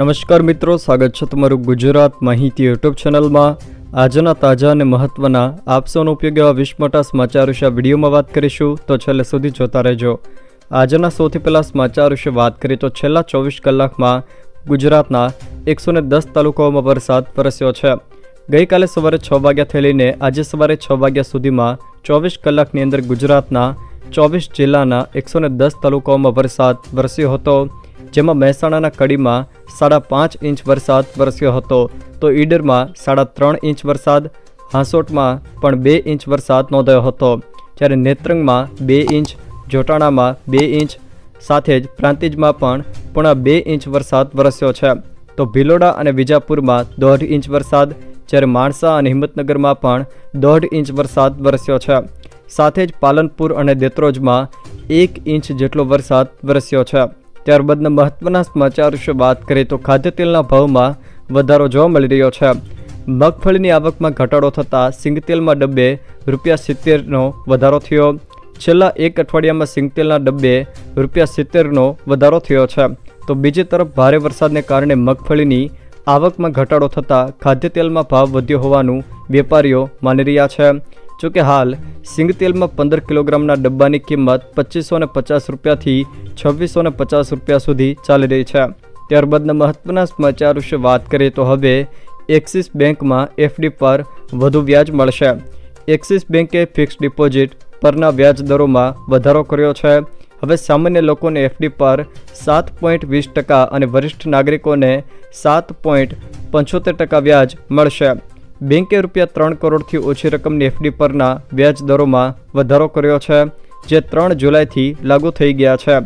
નમસ્કાર મિત્રો, સ્વાગત છે તમારું ગુજરાત માહિતી યુટ્યુબ ચેનલમાં. આજના તાજા અને મહત્વના આપસોનો ઉપયોગ એવા વિશ્વ મોટા સમાચાર વિશે વિડીયોમાં વાત કરીશું, તો છેલ્લે સુધી જોતા રહેજો. આજના સૌથી પહેલાં સમાચાર વિશે વાત કરીએ, તો છેલ્લા ચોવીસ કલાકમાં ગુજરાતના એકસો દસ તાલુકાઓમાં વરસાદ વરસ્યો છે. ગઈકાલે સવારે છ વાગ્યાથી લઈને આજે સવારે છ વાગ્યા સુધીમાં ચોવીસ કલાકની અંદર ગુજરાતના ચોવીસ જિલ્લાના એકસો દસ તાલુકાઓમાં વરસાદ વરસ્યો હતો. જેમાં મહેસાણાના કડીમાં સાડા પાંચ ઇંચ વરસાદ વરસ્યો હતો. તો ઈડરમાં સાડા ત્રણ ઇંચ વરસાદ, હાંસોટમાં પણ બે ઇંચ વરસાદ નોંધાયો હતો. જ્યારે નેત્રંગમાં બે ઇંચ, જોટાણામાં બે ઇંચ, સાથે જ પ્રાંતિજમાં પણ પોણા બે ઇંચ વરસાદ વરસ્યો છે. તો ભિલોડા અને વિજાપુરમાં દોઢ ઇંચ વરસાદ, જ્યારે માણસા અને હિંમતનગરમાં પણ દોઢ ઇંચ વરસાદ વરસ્યો છે. સાથે જ પાલનપુર અને દેત્રોજમાં એક ઇંચ જેટલો વરસાદ વરસ્યો છે. ત્યારબાદના મહત્વના સમાચાર વિશે વાત કરીએ તો ખાદ્ય તેલના ભાવમાં વધારો જોવા મળી રહ્યો છે. મગફળીની આવકમાં ઘટાડો થતાં સિંગતેલમાં ડબ્બે રૂપિયા સિત્તેરનો વધારો થયો. છેલ્લા એક અઠવાડિયામાં સિંગતેલના ડબ્બે રૂપિયા સિત્તેરનો વધારો થયો છે. તો બીજી તરફ ભારે વરસાદને કારણે મગફળીની આવકમાં ઘટાડો થતાં ખાદ્ય તેલમાં ભાવ વધ્યો હોવાનું વેપારીઓ માની રહ્યા છે. જોકે હાલ સિંગતેલમાં પંદર કિલોગ્રામના ડબ્બાની કિંમત પચીસો ને પચાસ રૂપિયાથી છવ્વીસો ને પચાસ રૂપિયા સુધી ચાલી રહી છે. ત્યારબાદના મહત્વના સમાચાર વિશે વાત કરીએ તો હવે એક્સિસ બેંકમાં એફડી પર વધુ વ્યાજ મળશે. એક્સિસ બેંકે ફિક્સ ડિપોઝિટ પરના વ્યાજ દરોમાં વધારો કર્યો છે. હવે સામાન્ય લોકોને એફડી પર સાત પોઈન્ટ વીસ ટકા અને વરિષ્ઠ નાગરિકોને સાત પોઈન્ટ પંચોતેર ટકા વ્યાજ મળશે. બેંકે રૂપિયા ત્રણ કરોડથી ઓછી રકમની એફડી પરના વ્યાજ દરોમાં વધારો કર્યો છે, જે ત્રણ જુલાઈથી લાગુ થઈ ગયા છે.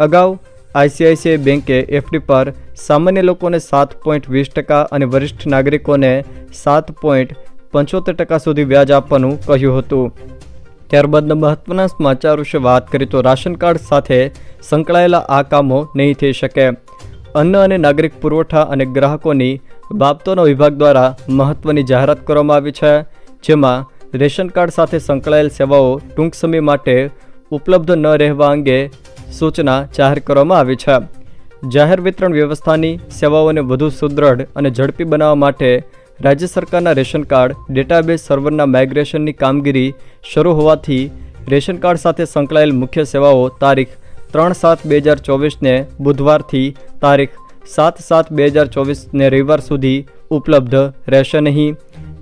અગાઉ આઈસીઆઈસીઆઈ બેંકે એફડી પર સામાન્ય લોકોને સાત પોઈન્ટ વીસ ટકા અને વરિષ્ઠ નાગરિકોને સાત પોઈન્ટ પંચોતેર ટકા સુધી વ્યાજ આપવાનું કહ્યું હતું. ત્યારબાદના મહત્વના સમાચાર વિશે વાત કરીએ તો રાશન કાર્ડ સાથે સંકળાયેલા આ કામો નહીં થઈ શકે. અન્ન અને નાગરિક પુરવઠા અને ગ્રાહકોની બાબતોના વિભાગ દ્વારા મહત્વની જાહેરાત કરવામાં આવી છે, જેમાં રેશન કાર્ડ સાથે સંકળાયેલ સેવાઓ ટૂંક સમય માટે ઉપલબ્ધ ન રહેવા અંગે સૂચના જાહેર કરવામાં આવી છે. જાહેર વિતરણ વ્યવસ્થાની સેવાઓને વધુ સુદૃઢ અને ઝડપી બનાવવા માટે રાજ્ય સરકારના રેશન કાર્ડ ડેટાબેઝ સર્વરના માઇગ્રેશનની કામગીરી શરૂ હોવાથી રેશન કાર્ડ સાથે સંકળાયેલ મુખ્ય સેવાઓ તારીખ ત્રણ સાત બે હજાર ચોવીસને બુધવારથી તારીખ સાત સાત બે હજાર ચોવીસને રવિવાર સુધી ઉપલબ્ધ રહેશે નહીં.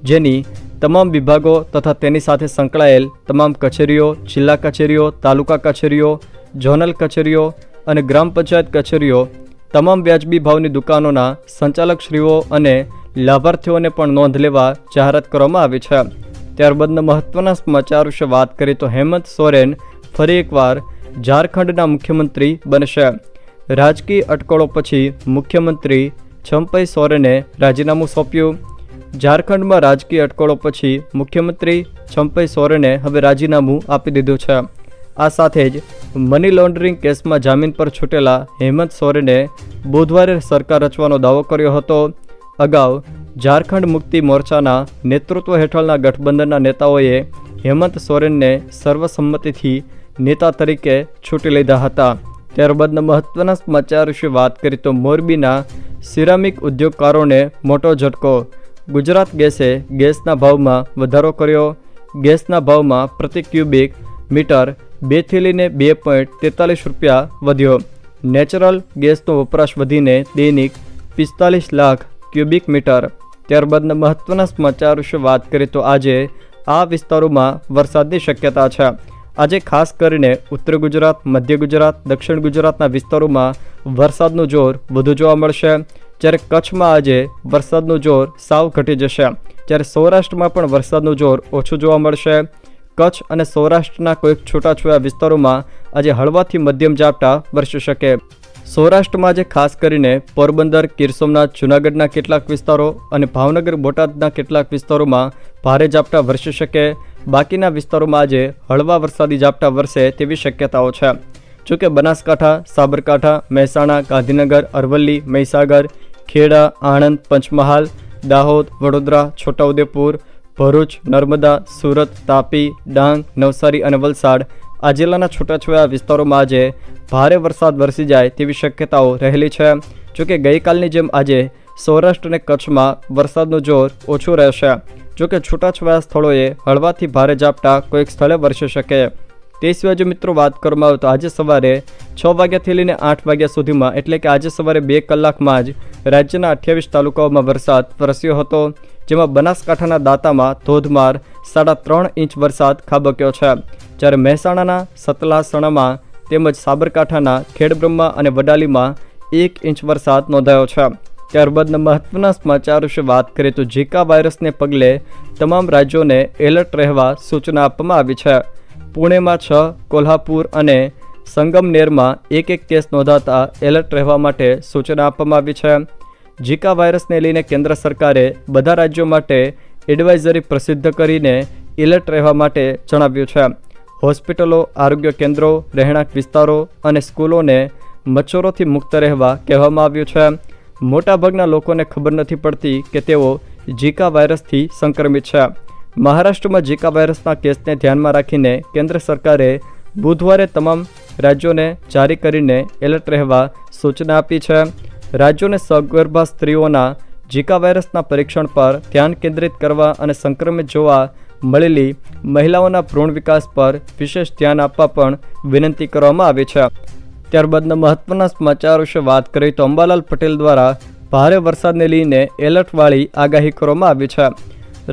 જેની તમામ વિભાગો તથા તેની સાથે સંકળાયેલ તમામ કચેરીઓ, જિલ્લા કચેરીઓ, તાલુકા કચેરીઓ, ઝોનલ કચેરીઓ અને ગ્રામ પંચાયત કચેરીઓ, તમામ વ્યાજબી ભાવની દુકાનોના સંચાલકશ્રીઓ અને લાભાર્થીઓને પણ નોંધ લેવા જાહેરાત કરવામાં આવી છે. ત્યારબાદના મહત્વના સમાચાર વિશે વાત કરીએ તો હેમંત સોરેન ફરી એકવાર ઝારખંડના મુખ્યમંત્રી બનશે. રાજકીય અટકળો પછી મુખ્યમંત્રી છંપઈ સોરેને રાજીનામું સોંપ્યું. ઝારખંડમાં રાજકીય અટકળો પછી મુખ્યમંત્રી છંપઈ સોરેને હવે રાજીનામું આપી દીધું છે. આ સાથે જ મની લોન્ડરિંગ કેસમાં જામીન પર છૂટેલા હેમંત સોરેને બુધવારે સરકાર રચવાનો દાવો કર્યો હતો. અગાઉ ઝારખંડ મુક્તિ મોરચાના નેતૃત્વ હેઠળના ગઠબંધનના નેતાઓએ હેમંત સોરેનને સર્વસંમતિથી નેતા તરીકે છૂટી લીધા હતા. ત્યારબાદના મહત્વના સમાચાર વિશે વાત કરીએ તો મોરબીના સિરામિક ઉદ્યોગકારોને મોટો ઝટકો. ગુજરાત ગેસે ગેસના ભાવમાં વધારો કર્યો. ગેસના ભાવમાં પ્રતિ ક્યુબિક મીટર બેથી લઈને બે પોઈન્ટ તેતાલીસ રૂપિયા વધ્યો. નેચરલ ગેસનો વપરાશ વધીને દૈનિક પિસ્તાલીસ લાખ ક્યુબિક મીટર. ત્યારબાદના મહત્વના સમાચાર વિશે વાત કરીએ તો આજે આ વિસ્તારોમાં વરસાદની શક્યતા છે. આજે ખાસ કરીને ઉત્તર ગુજરાત, મધ્ય ગુજરાત, દક્ષિણ ગુજરાતના વિસ્તારોમાં વરસાદનું જોર વધુ જોવા મળશે. જ્યારે કચ્છમાં આજે વરસાદનું જોર સાવ ઘટી જશે. જ્યારે સૌરાષ્ટ્રમાં પણ વરસાદનું જોર ઓછું જોવા મળશે. કચ્છ અને સૌરાષ્ટ્રના કોઈક છૂટાછવાયા વિસ્તારોમાં આજે હળવાથી મધ્યમ ઝાપટા વરસી શકે. સૌરાષ્ટ્રમાં આજે ખાસ કરીને પોરબંદર, ગીર સોમનાથ, જૂનાગઢના કેટલાક વિસ્તારો અને ભાવનગર, બોટાદના કેટલાક વિસ્તારોમાં ભારે ઝાપટા વરસી શકે. બાકીના વિસ્તારોમાં આજે હળવા વરસાદી ઝાપટા વરસે તેવી શક્યતાઓ છે. જોકે બનાસકાંઠા, સાબરકાંઠા, મહેસાણા, ગાંધીનગર, અરવલ્લી, મહીસાગર, ખેડા, આણંદ, પંચમહાલ, દાહોદ, વડોદરા, છોટાઉદેપુર, ભરૂચ, નર્મદા, સુરત, તાપી, ડાંગ, નવસારી અને વલસાડ આ જિલ્લાના છૂટાછવાયા વિસ્તારોમાં આજે ભારે વરસાદ વરસી જાય તેવી શક્યતાઓ રહેલી છે. જોકે ગઈકાલની જેમ આજે સૌરાષ્ટ્ર અને કચ્છમાં વરસાદનું જોર ઓછું રહેશે. જોકે છૂટાછવાયા સ્થળોએ હળવાથી ભારે ઝાપટા કોઈક સ્થળે વરસી શકે. તે સિવાય જો મિત્રો વાત કરવામાં આવે તો આજે સવારે છ વાગ્યાથી લઈને આઠ વાગ્યા સુધીમાં એટલે કે આજે સવારે બે કલાકમાં જ રાજ્યના અઠ્યાવીસ તાલુકાઓમાં વરસાદ વરસ્યો હતો, જેમાં બનાસકાંઠાના દાંતામાં ધોધમાર સાડા ત્રણ ઇંચ વરસાદ ખાબક્યો છે. જ્યારે મહેસાણાના સતલાસણામાં તેમજ સાબરકાંઠાના ખેડબ્રહ્મા અને વડાલીમાં એક ઇંચ વરસાદ નોંધાયો છે. ત્યારબાદના મહત્વના સમાચાર વિશે વાત કરીએ તો ઝીકા વાયરસને પગલે તમામ રાજ્યોને એલર્ટ રહેવા સૂચના આપવામાં આવી છે. પુણેમાં છ, કોલ્હાપુર અને સંગમનેરમાં એક એક કેસ નોંધાતા એલર્ટ રહેવા માટે સૂચના આપવામાં આવી છે. ઝીકા વાયરસને લઈને કેન્દ્ર સરકારે બધા રાજ્યો માટે એડવાઇઝરી પ્રસિદ્ધ કરીને એલર્ટ રહેવા માટે જણાવ્યું છે. હોસ્પિટલો, આરોગ્ય કેન્દ્રો, રહેણાંક વિસ્તારો અને સ્કૂલોને મચ્છરોથી મુક્ત રહેવા કહેવામાં આવ્યું છે. મોટાભાગના લોકોને ખબર નથી પડતી કે તેઓ ઝીકા વાયરસથી સંક્રમિત છે. મહારાષ્ટ્રમાં ઝીકા વાયરસના કેસને ધ્યાનમાં રાખીને કેન્દ્ર સરકારે બુધવારે તમામ રાજ્યોને જારી કરીને એલર્ટ રહેવા સૂચના આપી છે. રાજ્યોને સગર્ભા સ્ત્રીઓના ઝીકા વાયરસના પરીક્ષણ પર ધ્યાન કેન્દ્રિત કરવા અને સંક્રમિત જોવા મળેલી મહિલાઓના ભ્રૂણ વિકાસ પર વિશેષ ધ્યાન આપવા પણ વિનંતી કરવામાં આવી છે. ત્યારબાદના મહત્વના સમાચાર વિશે વાત કરીએ તો અંબાલાલ પટેલ દ્વારા ભારે વરસાદને લઈને એલર્ટવાળી આગાહી કરવામાં આવી છે.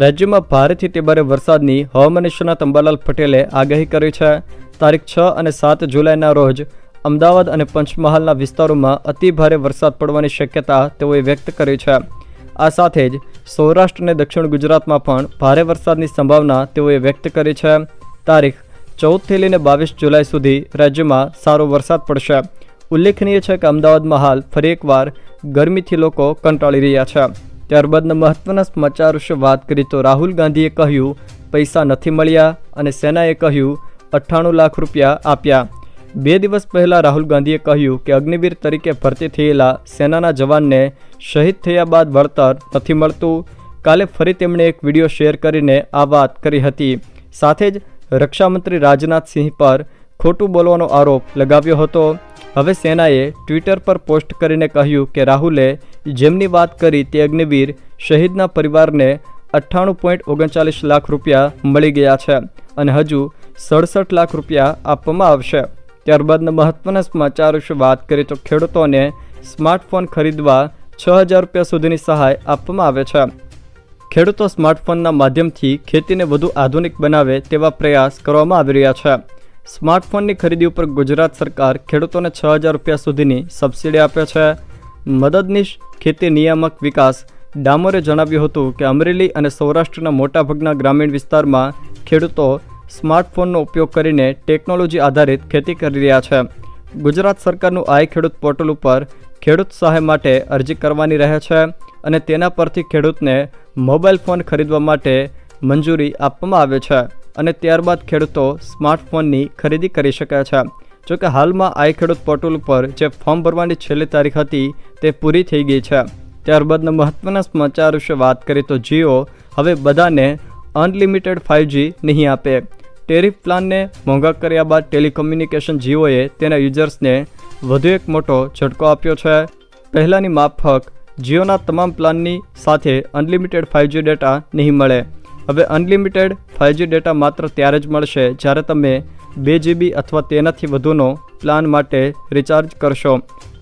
રાજ્યમાં ભારેથી તે વરસાદની હવામાન નિષ્ણાત અંબાલાલ પટેલે આગાહી કરી છે. તારીખ છ અને સાત જુલાઈના રોજ અમદાવાદ અને પંચમહાલના વિસ્તારોમાં અતિ ભારે વરસાદ પડવાની શક્યતા તેઓએ વ્યક્ત કરી છે. આ સાથે જ સૌરાષ્ટ્ર અને દક્ષિણ ગુજરાતમાં પણ ભારે વરસાદની સંભાવના તેઓએ વ્યક્ત કરી છે. તારીખ ચૌદથી લઈને બાવીસ જુલાઈ સુધી રાજ્યમાં સારો વરસાદ પડશે. ઉલ્લેખનીય છે કે અમદાવાદમાં હાલ ફરી એકવાર ગરમીથી લોકો કંટાળી રહ્યા છે. ત્યારબાદના મહત્વના સમાચાર વિશે વાત કરી તો રાહુલ ગાંધીએ કહ્યું, પૈસા નથી મળ્યા અને સેનાએ કહ્યું, અઠ્ઠાણું લાખ રૂપિયા આપ્યા. બે દિવસ પહેલાં રાહુલ ગાંધીએ કહ્યું કે અગ્નિવીર તરીકે ભરતી થયેલા સેનાના જવાનને શહીદ થયા બાદ વળતર નથી મળતું. કાલે ફરી તેમણે એક વીડિયો શેર કરીને આ વાત કરી હતી. સાથે જ રક્ષામંત્રી રાજનાથસિંહ પર ખોટું બોલવાનો આરોપ લગાવ્યો હતો. હવે સેનાએ ટ્વિટર પર પોસ્ટ કરીને કહ્યું કે રાહુલે જેમની વાત કરી તે અગ્નિવીર શહીદના પરિવારને અઠ્ઠાણું પોઈન્ટ ઓગણચાલીસ લાખ રૂપિયા મળી ગયા છે અને હજુ સડસઠ લાખ રૂપિયા આપવામાં આવશે. ત્યારબાદના મહત્વના સમાચાર વિશે વાત કરીએ તો ખેડૂતોને સ્માર્ટફોન ખરીદવા છ હજાર રૂપિયા સુધીની સહાય આપવામાં આવે છે. ખેડૂતો સ્માર્ટફોનના માધ્યમથી ખેતીને વધુ આધુનિક બનાવે તેવા પ્રયાસ કરવામાં આવી રહ્યા છે. સ્માર્ટફોનની ખરીદી ઉપર ગુજરાત સરકાર ખેડૂતોને છ હજાર રૂપિયા સુધીની સબસિડી આપે છે. મદદનીશ ખેતી નિયામક વિકાસ ડામોરે જણાવ્યું હતું કે અમરેલી અને સૌરાષ્ટ્રના મોટાભાગના ગ્રામીણ વિસ્તારમાં ખેડૂતો સ્માર્ટફોનનો ઉપયોગ કરીને ટેકનોલોજી આધારિત ખેતી કરી રહ્યા છે. ગુજરાત સરકારનું આઈ ખેડૂત પોર્ટલ ઉપર ખેડૂત સહાય માટે અરજી કરવાની રહે છે અને તેના પરથી ખેડૂતને મોબાઈલ ફોન ખરીદવા માટે મંજૂરી આપવામાં આવે છે અને ત્યારબાદ ખેડૂતો સ્માર્ટફોનની ખરીદી કરી શકે છે. જોકે હાલમાં આઈ ખેડૂત પોર્ટલ ઉપર જે ફોર્મ ભરવાની છેલ્લી તારીખ હતી તે પૂરી થઈ ગઈ છે. ત્યારબાદના મહત્ત્વના સમાચાર વિશે વાત કરીએ તો જીઓ હવે બધાને અનલિમિટેડ ફાઇવજી નહીં આપે. ટેરિફ પ્લાનને મોંઘા કર્યા બાદ ટેલિકમ્યુનિકેશન જીઓએ તેના યુઝર્સને વધુ એક મોટો ઝટકો આપ્યો છે. પહેલાંની માફક, જીઓના તમામ પ્લાનની સાથે અનલિમિટેડ ફાઇવજી ડેટા નહીં મળે. હવે અનલિમિટેડ ફાઇવજી ડેટા માત્ર ત્યારે જ મળશે જ્યારે તમે બે જીબી અથવા તેનાથી વધુનો પ્લાન માટે રિચાર્જ કરશો.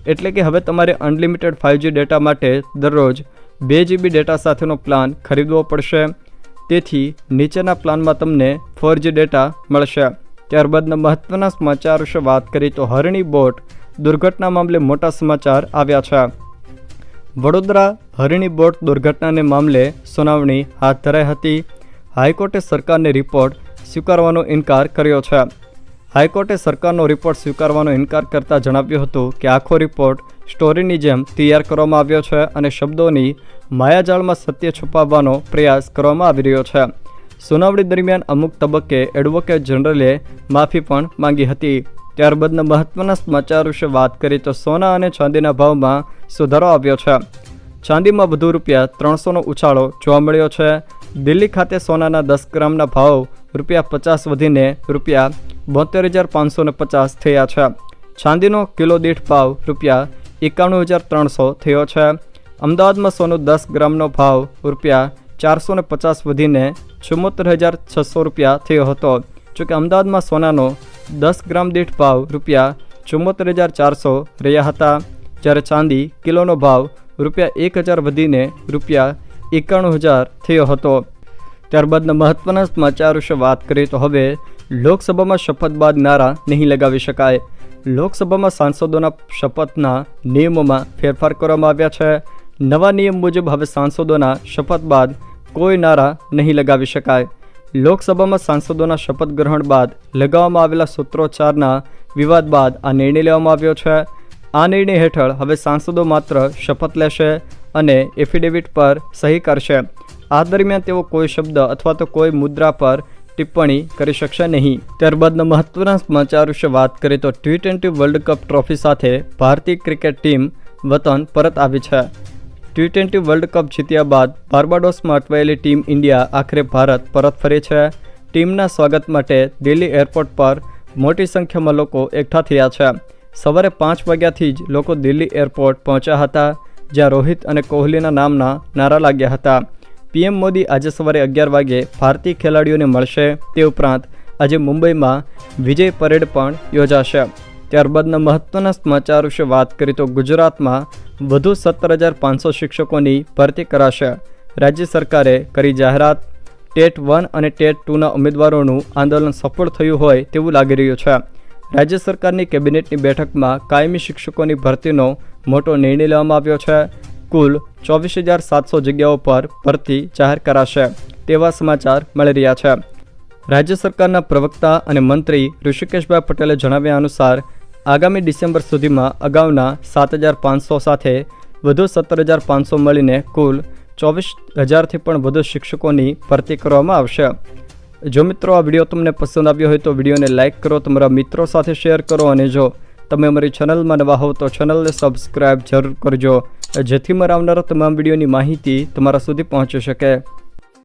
એટલે કે હવે તમારે અનલિમિટેડ ફાઇવજી ડેટા માટે દરરોજ બે જીબી ડેટા સાથેનો પ્લાન ખરીદવો પડશે. તેથી નીચેના પ્લાનમાં તમને ફોરજી ડેટા મળશે. ત્યારબાદના મહત્ત્વના સમાચાર વિશે વાત કરી તો હરણી બોટ દુર્ઘટના મામલે મોટા સમાચાર આવ્યા છે. વડોદરા હરણી બોટ દુર્ઘટનાને મામલે સુનાવણી હાથ ધરાઈ હતી. હાઈકોર્ટે સરકારને રિપોર્ટ સ્વીકારવાનો ઇનકાર કર્યો છે. હાઈકોર્ટે સરકારનો રિપોર્ટ સ્વીકારવાનો ઇનકાર કરતાં જણાવ્યું હતું કે આખો રિપોર્ટ સ્ટોરીની જેમ તૈયાર કરવામાં આવ્યો છે અને શબ્દોની માયાજાળમાં સત્ય છુપાવવાનો પ્રયાસ કરવામાં આવી રહ્યો છે. સુનાવણી દરમિયાન અમુક તબક્કે એડવોકેટ જનરલે માફી પણ માંગી હતી. ત્યારબાદના મહત્વના સમાચાર વિશે વાત કરીએ તો સોના અને ચાંદીના ભાવમાં સુધારો આવ્યો છે. ચાંદીમાં વધુ રૂપિયા ત્રણસોનો ઉછાળો જોવા મળ્યો છે. દિલ્હી ખાતે સોનાના દસ ગ્રામના ભાવ રૂપિયા પચાસ વધીને રૂપિયા બોતેર હજાર પાંચસો પચાસ થયા છે. ચાંદીનો કિલો દીઠ ભાવ રૂપિયા એકાણું હજાર ત્રણસો થયો છે. અમદાવાદમાં સોનું દસ ગ્રામનો ભાવ રૂપિયા ચારસો પચાસ વધીને ચુમ્મોતેર હજાર છસો રૂપિયા થયો હતો. જોકે અમદાવાદમાં સોનાનો દસ ગ્રામ દીઠ ભાવ રૂપિયા ચુમ્મોતેર હજાર ચારસો રહ્યા હતા. જ્યારે ચાંદી કિલોનો ભાવ રૂપિયા એક હજાર વધીને રૂપિયા એકાણું હજાર થયો હતો. ત્યારબાદના મહત્વના સમાચાર વિશે વાત કરીએ તો હવે લોકસભામાં શપથ બાદ નારા નહીં લગાવી શકાય. લોકસભામાં સાંસદોના શપથના નિયમોમાં ફેરફાર કરવામાં આવ્યા છે. નવા નિયમ મુજબ હવે સાંસદોના શપથ બાદ કોઈ નારા નહીં લગાવી શકાય. લોકસભામાં સાંસદોના શપથ ગ્રહણ બાદ લગાવવામાં આવેલા સૂત્રોચ્ચારના વિવાદ બાદ આ નિર્ણય લેવામાં આવ્યો છે. આ નિર્ણય હેઠળ હવે સાંસદો માત્ર શપથ લેશે અને એફિડેવિટ પર સહી કરશે. આ દરમિયાન તેઓ કોઈ શબ્દ અથવા તો કોઈ મુદ્રા પર ટિપ્પણી કરી શકશે નહીં. ત્યારબાદના મહત્વના સમાચાર વિશે વાત કરીએ તો T twenty world cup trophy સાથે ભારતીય ક્રિકેટ ટીમ વતન પરત આવી છે. ટી ટ્વેન્ટી વર્લ્ડ કપ જીત્યા બાદ બાર્બાડોસમાં અટવાયેલી ટીમ ઇન્ડિયા આખરે ભારત પરત ફરી છે. ટીમના સ્વાગત માટે દિલ્હી એરપોર્ટ પર મોટી સંખ્યામાં લોકો એકઠા થયા છે. સવારે પાંચ વાગ્યાથી જ લોકો દિલ્હી એરપોર્ટ પહોંચ્યા હતા, જ્યાં રોહિત અને કોહલીના નામના નારા લાગ્યા હતા. પીએમ મોદી આજે સવારે અગિયાર વાગે ભારતીય ખેલાડીઓને મળશે તે ઉપરાંત આજે મુંબઈમાં વિજય પરેડ પણ યોજાશે. ત્યારબાદના મહત્ત્વના સમાચાર વિશે વાત કરીએ તો ગુજરાતમાં વધુ સત્તર હજાર પાંચસો શિક્ષકોની ભરતી કરાશે. રાજ્ય સરકારે કરી જાહેરાત. ટેટ વન અને ટેટ ટુના ઉમેદવારોનું આંદોલન સફળ થયું હોય તેવું લાગી રહ્યું છે. રાજ્ય સરકારની કેબિનેટની બેઠકમાં કાયમી શિક્ષકોની ભરતીનો મોટો નિર્ણય લેવામાં આવ્યો છે. કુલ ચોવીસ હજાર સાતસો જગ્યાઓ પર ભરતી જાહેર કરાશે. તેવા સમાચાર મળી રહ્યા છે. રાજ્ય સરકારના પ્રવક્તા અને મંત્રી ઋષિકેશભાઈ પટેલે જણાવ્યા અનુસાર આગામી ડિસેમ્બર સુધીમાં અગાઉના સાત હજાર પાંચસો સાથે વધુ સત્તર હજાર પાંચસો મળીને કુલ ચોવીસ હજારથી પણ વધુ શિક્ષકોની ભરતી કરવામાં આવશે. જો મિત્રો આ વીડિયો તમને પસંદ આવ્યો હોય તો વિડીયોને લાઇક કરો, તમારા મિત્રો સાથે શેર કરો અને જો તમે અમારી ચેનલમાં નવા હોવ તો ચેનલને સબસ્ક્રાઈબ જરૂર કરજો, જેથી મારા આવનારા તમામ વિડીયોની માહિતી તમારા સુધી પહોંચી શકે.